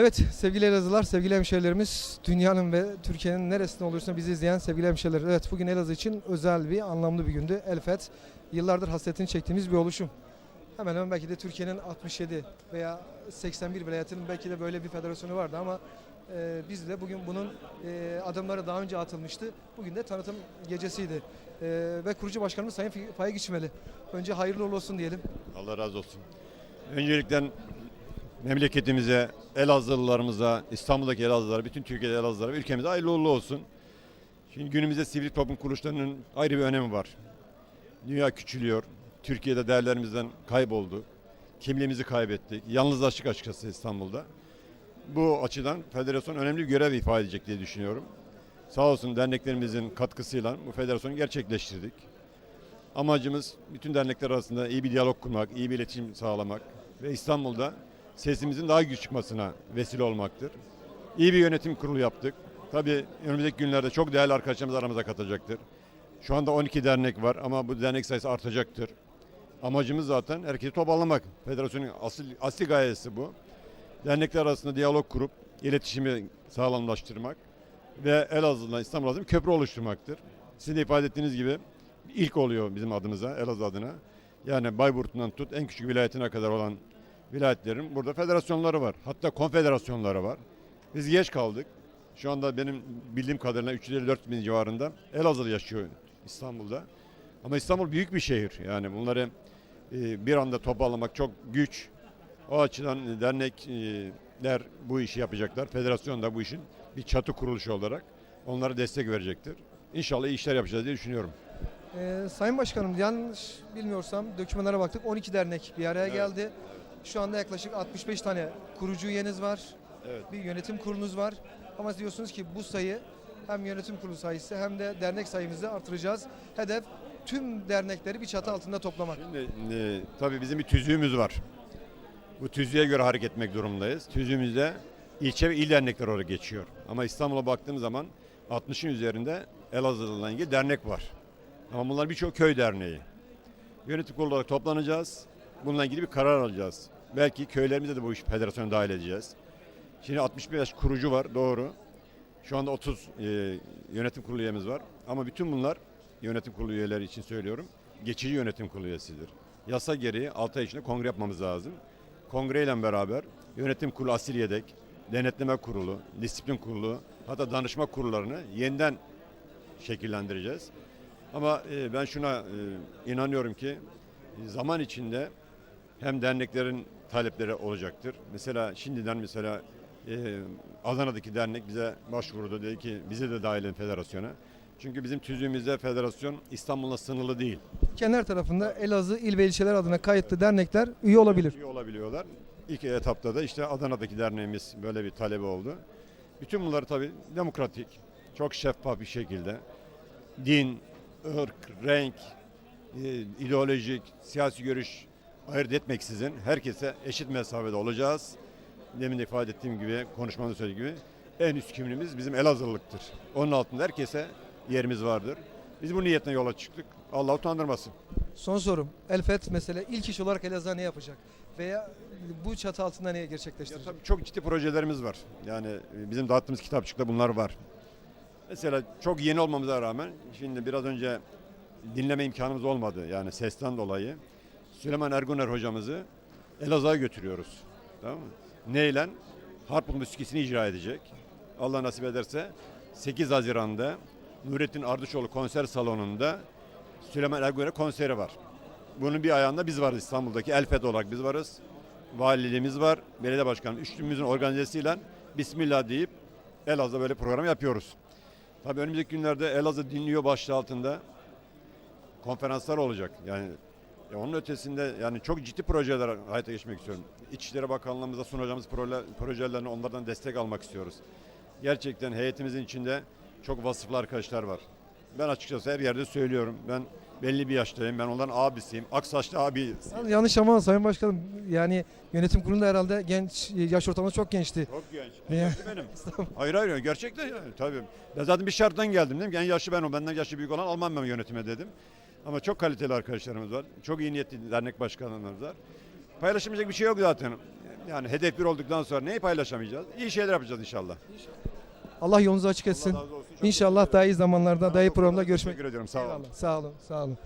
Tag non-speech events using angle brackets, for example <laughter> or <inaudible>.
Evet sevgili Elazığlar, sevgili hemşehrilerimiz, dünyanın ve Türkiye'nin neresinde olursa bizi izleyen sevgili hemşehriler. Evet bugün Elazığ için özel bir, anlamlı bir gündü. Elfet, yıllardır hasretini çektiğimiz bir oluşum. Hemen hemen belki de Türkiye'nin 67 veya 81 vilayetinin belki de böyle bir federasyonu vardı ama e, biz de bugün bunun e, adımları daha önce atılmıştı. Bugün de tanıtım gecesiydi. E, ve kurucu başkanımız Sayın Faik İçmeli. Önce hayırlı olsun diyelim. Allah razı olsun. Öncelikle memleketimize, Elazığlılarımıza, İstanbul'daki Elazığlılara, bütün Türkiye'de Elazığlılara, ülkemize hayırlı uğurlu olsun. Şimdi günümüzde sivil toplum kuruluşlarının ayrı bir önemi var. Dünya küçülüyor. Türkiye'de değerlerimizden kayboldu. Kimliğimizi kaybettik. Yalnızlaştık açıkçası İstanbul'da. Bu açıdan federasyon önemli bir görev ifade edecek diye düşünüyorum. Sağ olsun derneklerimizin katkısıyla bu federasyonu gerçekleştirdik. Amacımız bütün dernekler arasında iyi bir diyalog kurmak, iyi bir iletişim sağlamak ve İstanbul'da sesimizin daha güç çıkmasına vesile olmaktır. İyi bir yönetim kurulu yaptık. Tabii önümüzdeki günlerde çok değerli arkadaşlarımız aramıza katacaktır. Şu anda 12 dernek var ama bu dernek sayısı artacaktır. Amacımız zaten herkesi toparlamak. Federasyonun asıl, asli gayesi bu. Dernekler arasında diyalog kurup iletişimi sağlamlaştırmak ve Elazığ'la İstanbul arasında köprü oluşturmaktır. Sizin de ifade ettiğiniz gibi ilk oluyor bizim adımıza, Elazığ adına. Yani Bayburt'undan tut en küçük vilayetine kadar olan vilayetlerin burada federasyonları var. Hatta konfederasyonları var. Biz geç kaldık. Şu anda benim bildiğim kadarıyla 354 bin civarında Elazığlı yaşıyor İstanbul'da. Ama İstanbul büyük bir şehir. Yani bunları e, bir anda toparlamak çok güç. O açıdan dernekler bu işi yapacaklar. Federasyon da bu işin bir çatı kuruluşu olarak onlara destek verecektir. İnşallah iyi işler yapacağız diye düşünüyorum. Ee, Sayın Başkanım yanlış bilmiyorsam dokümanlara baktık 12 dernek bir araya Evet. geldi. Şu anda yaklaşık 65 tane kurucu üyeniz var. Evet. Bir yönetim kurulunuz var. Ama diyorsunuz ki bu sayı hem yönetim kurulu sayısı hem de dernek sayımızı artıracağız. Hedef tüm dernekleri bir çatı altında toplamak. Şimdi e, tabii bizim bir tüzüğümüz var. Bu tüzüğe göre hareket etmek durumundayız. Tüzüğümüzde ilçe ve il dernekleri olarak geçiyor. Ama İstanbul'a baktığımız zaman 60'ın üzerinde Elazığ'la ilgili dernek var. Ama bunlar birçok köy derneği. Yönetim kurulu olarak toplanacağız. Bununla ilgili bir karar alacağız. Belki köylerimize de bu iş federasyona dahil edeceğiz. Şimdi 65 kurucu var doğru. Şu anda 30 e, yönetim kurulu üyemiz var. Ama bütün bunlar yönetim kurulu üyeleri için söylüyorum. Geçici yönetim kurulu üyesidir. Yasa gereği 6 ay içinde kongre yapmamız lazım. Kongreyle beraber yönetim kurulu asil yedek, denetleme kurulu, disiplin kurulu, hatta danışma kurullarını yeniden şekillendireceğiz. Ama e, ben şuna e, inanıyorum ki zaman içinde hem derneklerin talepleri olacaktır. Mesela şimdiden mesela e, Adana'daki dernek bize başvurdu dedi ki bize de dahil edin federasyona. Çünkü bizim tüzüğümüzde federasyon İstanbul'la sınırlı değil. Kenar tarafında Elazığ il ve ilçeler adına kayıtlı dernekler üye olabilir. Üye olabiliyorlar. İlk etapta da işte Adana'daki derneğimiz böyle bir talebi oldu. Bütün bunları tabii demokratik, çok şeffaf bir şekilde din, ırk, renk, e, ideolojik, siyasi görüş ayırt etmeksizin herkese eşit mesafede olacağız. Demin de ifade ettiğim gibi, konuşmamda söylediğim gibi en üst kimliğimiz bizim Elazığlılıktır. Onun altında herkese yerimiz vardır. Biz bu niyetle yola çıktık. Allah utandırmasın. Son sorum. Elfet mesela ilk iş olarak Elazığ'a ne yapacak? Veya bu çatı altında ne Ya gerçekleştirecek? tabii çok ciddi projelerimiz var. Yani e, bizim dağıttığımız kitapçıkta bunlar var. Mesela çok yeni olmamıza rağmen şimdi biraz önce dinleme imkanımız olmadı yani sesten dolayı. Süleyman Erguner hocamızı Elazığ'a götürüyoruz. Tamam mı? Neyle? Harp müzikisini icra edecek. Allah nasip ederse 8 Haziran'da Nurettin Ardıçoğlu konser salonunda Süleyman Erguner konseri var. Bunun bir ayağında biz varız İstanbul'daki Elfet olarak biz varız. Valiliğimiz var, belediye başkanı. Üçlümüzün organizasyonuyla Bismillah deyip Elazığ'da böyle program yapıyoruz. Tabii önümüzdeki günlerde Elazığ dinliyor başlığı altında konferanslar olacak. Yani ya onun ötesinde yani çok ciddi projeler hayata geçmek istiyorum. İçişleri Bakanlığımıza sunacağımız proje, projelerini onlardan destek almak istiyoruz. Gerçekten heyetimizin içinde çok vasıflı arkadaşlar var. Ben açıkçası her yerde söylüyorum. Ben belli bir yaştayım. Ben onların abisiyim. Aksaçlı abi. Yanlış ama Sayın Başkanım yani yönetim kurulunda herhalde genç yaş ortalaması çok gençti. Çok genç. Niye? Yaşlı benim. <laughs> hayır hayır gerçekten yani tabii. Ben zaten bir şarttan geldim dedim ki en yaşlı ben o benden yaşlı büyük olan almam ben yönetime dedim. Ama çok kaliteli arkadaşlarımız var. Çok iyi niyetli dernek başkanlarımız var. Paylaşılmayacak bir şey yok zaten. Yani hedef bir olduktan sonra neyi paylaşamayacağız? İyi şeyler yapacağız inşallah. Allah yolunuzu açık etsin. Allah razı olsun. Çok İnşallah daha iyi zamanlarda, daha iyi programda görüşmek Teşekkür ediyorum. Sağ olun. Eyvallah. Sağ olun, sağ olun.